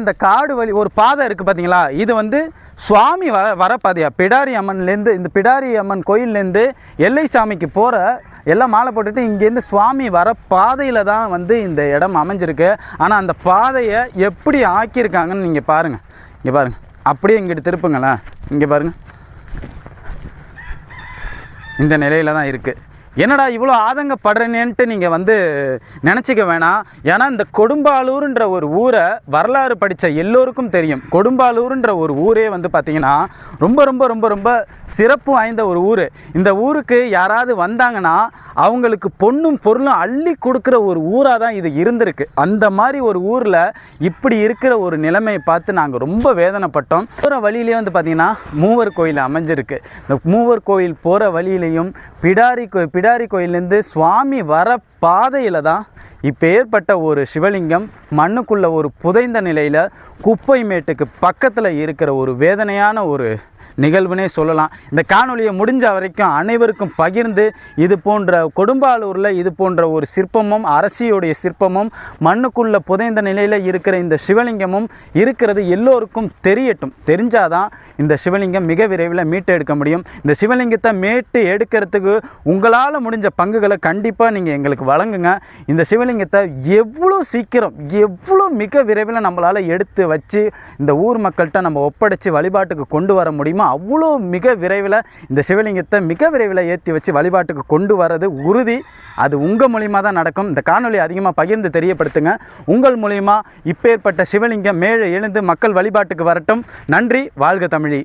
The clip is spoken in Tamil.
இந்த காடு வழி ஒரு பாதை இருக்குது பார்த்தீங்களா இது வந்து சுவாமி வர வர பாதையா பிடாரி அம்மன்லேருந்து இந்த பிடாரி அம்மன் கோயில்லேருந்து எல்லை சாமிக்கு போகிற எல்லாம் மாலை போட்டுட்டு இங்கேருந்து சுவாமி வர பாதையில் தான் வந்து இந்த இடம் அமைஞ்சிருக்கு. ஆனால் அந்த பாதையை எப்படி ஆக்கியிருக்காங்கன்னு நீங்கள் பாருங்கள் இங்கே பாருங்கள் அப்படியே இங்கிட்டு திருப்புங்களேன். இங்கே பாருங்கள் இந்த நிலையில் தான் இருக்குது என்னடா இவ்வளோ ஆதங்கப்படுறேனேன்ட்டு நீங்கள் வந்து நினச்சிக்க வேணாம். ஏன்னா இந்த கொடும்பாலூர்ன்ற ஒரு ஊரை வரலாறு படித்த எல்லோருக்கும் தெரியும். கொடும்பாலூர்ன்ற ஒரு ஊரே வந்து பார்த்திங்கன்னா ரொம்ப ரொம்ப ரொம்ப ரொம்ப சிறப்பு வாய்ந்த ஒரு ஊர். இந்த ஊருக்கு யாராவது வந்தாங்கன்னா அவங்களுக்கு பொண்ணும் பொருளும் அள்ளி கொடுக்குற ஒரு ஊராக தான் இது இருந்திருக்கு. அந்த மாதிரி ஒரு ஊரில் இப்படி இருக்கிற ஒரு நிலைமையை பார்த்து நாங்கள் ரொம்ப வேதனைப்பட்டோம். போகிற வழியிலே வந்து பார்த்திங்கன்னா மூவர் கோயில் அமைஞ்சிருக்கு. இந்த மூவர் கோயில் போகிற வழியிலையும் பிடாரி கோ பிடாரி கோயிலேருந்து சுவாமி வர பாதையில் தான் இப்போ ஏற்பட்ட ஒரு சிவலிங்கம் மண்ணுக்குள்ளே ஒரு புதைந்த நிலையில் குப்பை மேட்டுக்கு பக்கத்தில் இருக்கிற ஒரு வேதனையான ஒரு நிகழ்வுனே சொல்லலாம். இந்த காணொலியை முடிஞ்ச வரைக்கும் அனைவருக்கும் பகிர்ந்து இது போன்ற கொடும்பாலூரில் இது போன்ற ஒரு சிற்பமும் அரசியுடைய சிற்பமும் மண்ணுக்குள்ள புதைந்த நிலையில் இருக்கிற இந்த சிவலிங்கமும் இருக்கிறது எல்லோருக்கும் தெரியட்டும். தெரிஞ்சாதான் இந்த சிவலிங்கம் மிக விரைவில் மீட்டு எடுக்க முடியும். இந்த சிவலிங்கத்தை மீட்டு எடுக்கிறதுக்கு உங்களால் முடிஞ்ச பங்குகளை கண்டிப்பாக நீங்கள் எங்களுக்கு வழங்குங்க. இந்த சிவலிங்கத்தை எவ்வளோ சீக்கிரம் எவ்வளோ மிக விரைவில் நம்மளால் எடுத்து வச்சு இந்த ஊர் மக்கள்கிட்ட நம்ம ஒப்படைச்சு வழிபாட்டுக்கு கொண்டு வர முடியும் அவ்வளோ மிக விரைவில் இந்த சிவலிங்கத்தை மிக விரைவில் ஏற்றி வச்சு வழிபாட்டுக்கு கொண்டு வர்றது உறுதி. அது உங்கள் மூலியமாக தான் நடக்கும். இந்த காணொலி அதிகமாக பகிர்ந்து தெரியப்படுத்துங்க. உங்கள் மூலியமாக இப்பேற்பட்ட சிவலிங்கம் மேலே எழுந்து மக்கள் வழிபாட்டுக்கு வரட்டும். நன்றி. வாழ்க தமிழி.